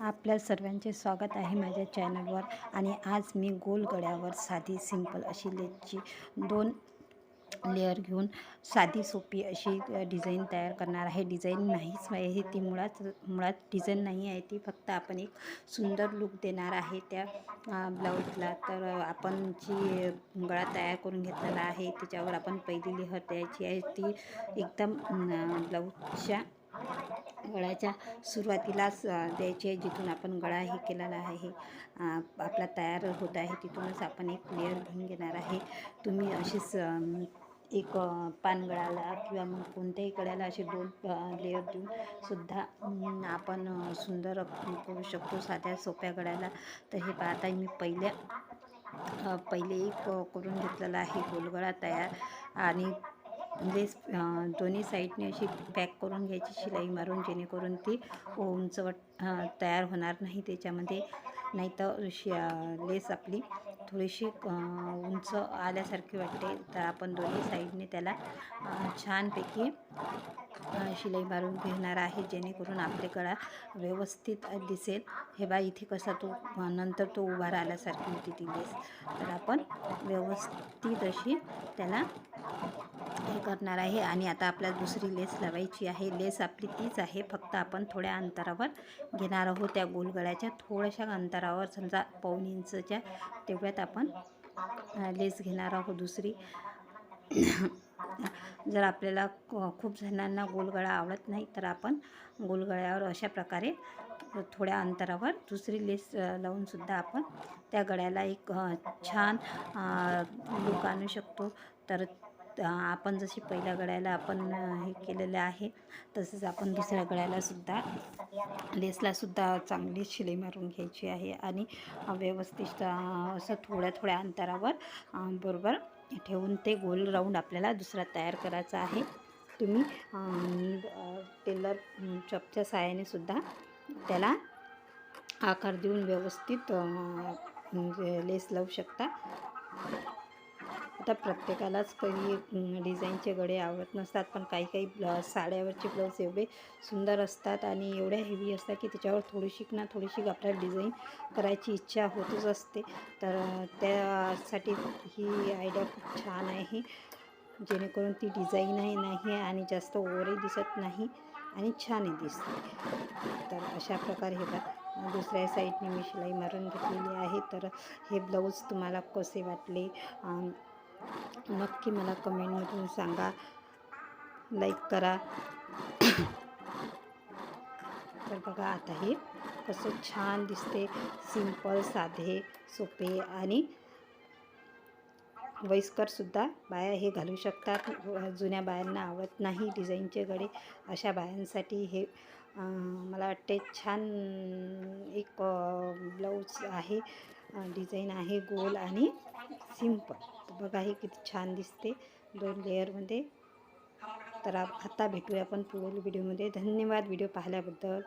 आपल्या सर्वांचे स्वागत आहे माझ्या चॅनलवर. आणि आज मी गोल गळ्यावर साधी सिंपल अशी लेसची दोन लेअर घेऊन साधी सोपी अशी डिझाईन तयार करणार आहे. डिझाईन नाहीच आहे ती मुळात मुळात डिझाईन नाही आहे ती फक्त आपण एक सुंदर लुक देणार आहे त्या ब्लाऊजला. तर आपण जी गळा तयार करून घेतलेला आहे त्याच्यावर आपण पहिली लेहर द्यायची आहे. ती एकदम ब्लाऊजच्या गळ्याच्या सुरुवातीलाच द्यायचे जिथून आपण गळा हे केलेला आहे आपला तयार होत आहे तिथूनच आपण एक लेअर घेऊन घेणार आहे. तुम्ही अशीच एक पानगळाला किंवा मग कोणत्याही गळ्याला असे दोन लेअर देऊन सुद्धा आपण सुंदर करू शकतो. साध्या सोप्या गळ्याला. तर हे पाहता मी पहिल्या पहिले एक करून घेतलेला आहे गोलगळा तयार. आणि म्हणजे, लेस दोन्ही साईडने अशी पॅक करून घ्यायची शिलाई मारून जेणेकरून ती उंचवट तयार होणार नाही त्याच्यामध्ये. नाही तर शि लेस आपली थोडीशी उंच आल्यासारखी वाटते. तर आपण दोन्ही साईडने त्याला छानपैकी शिलाई मारून घेणार आहे जेणेकरून आपले गळा व्यवस्थित दिसेल. हे बा इथे कसा तो नंतर तो उभा राहिल्यासारखी होती ती लेस. तर आपण व्यवस्थित अशी त्याला करणार आहे आणि आता आपल्याला दुसरी लेस लावायची आहे. लेस आपली तीच आहे. फक्त आपण थोड्या अंतरावर घेणार आहोत. त्या गोलगळ्याच्या थोड्याशा अंतरावर समजा पाऊन इंचच्या तेवढ्यात आपण लेस घेणार आहोत दुसरी. जर आपल्याला खूप जणांना गोलगळा आवडत नाही तर आपण गोलगळ्यावर अशा प्रकारे थोड्या अंतरावर दुसरी लेस लावूनसुद्धा आपण त्या गळ्याला एक छान लुक आणू शकतो. तर आपण जशी पहिल्या गळ्याला आपण हे केलेलं आहे तसंच आपण दुसऱ्या गळ्यालासुद्धा लेसलासुद्धा चांगली शिलाई मारून घ्यायची आहे आणि व्यवस्थित असं थोड्या थोड्या अंतरावर बरोबर ठेवून ते गोल राऊंड आपल्याला दुसरा तयार करायचा आहे. तुम्ही टेलर चपच्या सहाय्याने सुद्धा त्याला आकार देऊन व्यवस्थित म्हणजे लेस लावू शकता. आता प्रत्येकालाच काही डिझाईनचे गळे आवडत नसतात. पण काही काही ब्ला साड्यावरचे ब्लाऊज एवढे सुंदर असतात आणि एवढ्या हेवी असतात की त्याच्यावर थोडीशी ना थोडीशी आपल्याला डिझाईन करायची इच्छा होतच असते. तर त्यासाठी ही आयडिया खूप छान आहे. जेणेकरून ती डिझाईनही नाही आणि जास्त ओवरही दिसत नाही आणि छानही दिसते. तर अशा प्रकारे हे बघा दुसऱ्या साईडने मी शिलाई मारून घेतलेली आहे. तर हे ब्लाऊज तुम्हाला कसे वाटले? नक्की मला कमेंटमधून सांगा. लाईक करा. तर बघा आता हे कसं छान दिसते. सिंपल साधे सोपे आणि वयस्करसुद्धा बाया हे घालू शकतात. जुन्या बायांना आवडत नाही. डिझाईनचे गडे अशा बायांसाठी हे मला वाटते छान एक ब्लाऊज आहे डिझाईन आहे गोल आणि सिंपल. बघा हे किती छान दिसते दोन लेअरमध्ये तर आता भेटूया आपण पुढील व्हिडिओमध्ये धन्यवाद व्हिडिओ पाहिल्याबद्दल.